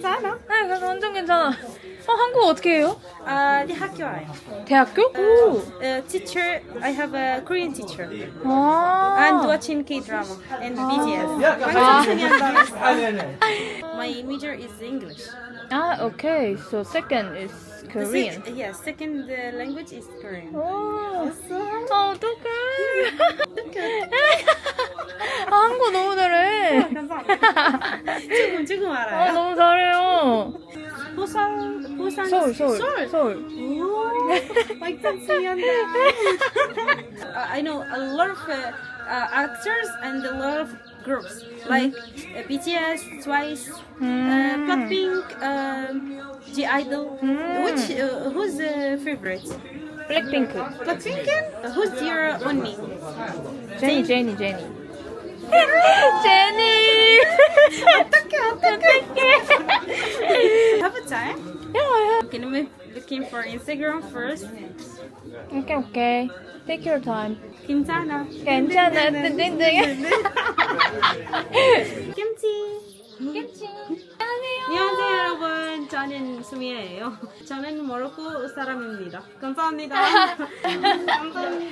괜찮아? 네, 그래서 완전 괜찮아. 어, 한국어 어떻게 해요? 아, 네 학교 와요. 대학교? 오. Uh, teacher, I have a Korean teacher. 아. And watching K-drama and BTS. 아. 완전 중요한 My major is English. 아, okay. So second is The Korean. sec- yeah, second uh, language is Korean. 오. 아, 어떡해. 아, 한국어 너무 잘해. 감사합니다. 지금 지금 아, 알아요. 너무 잘해요. 부산 부산 서울, 서울. 서울. 서울. 오, 완전 중요한데. Uh, I know a lot of uh, uh, actors and a lot of groups like uh, BTS, Twice, uh, 음. Blackpink, um, G Idol. Mm. Which uh, who's uh, favorite? 블랙핑크. Blackpink. Uh, who's your only? 제니, 제니, 제니. 제니. 어떡해 어떡해. Have a time. 야, 야. Okay, let me looking for Instagram first. 오케이, 오케이. Take your time. 괜찮아. 괜찮아. 뜬뜬뜬. 김치. 김치. 안녕하세요 여러분. 저는 수미예요. 저는 모로코 사람입니다. 감사합니다. 감사합니다.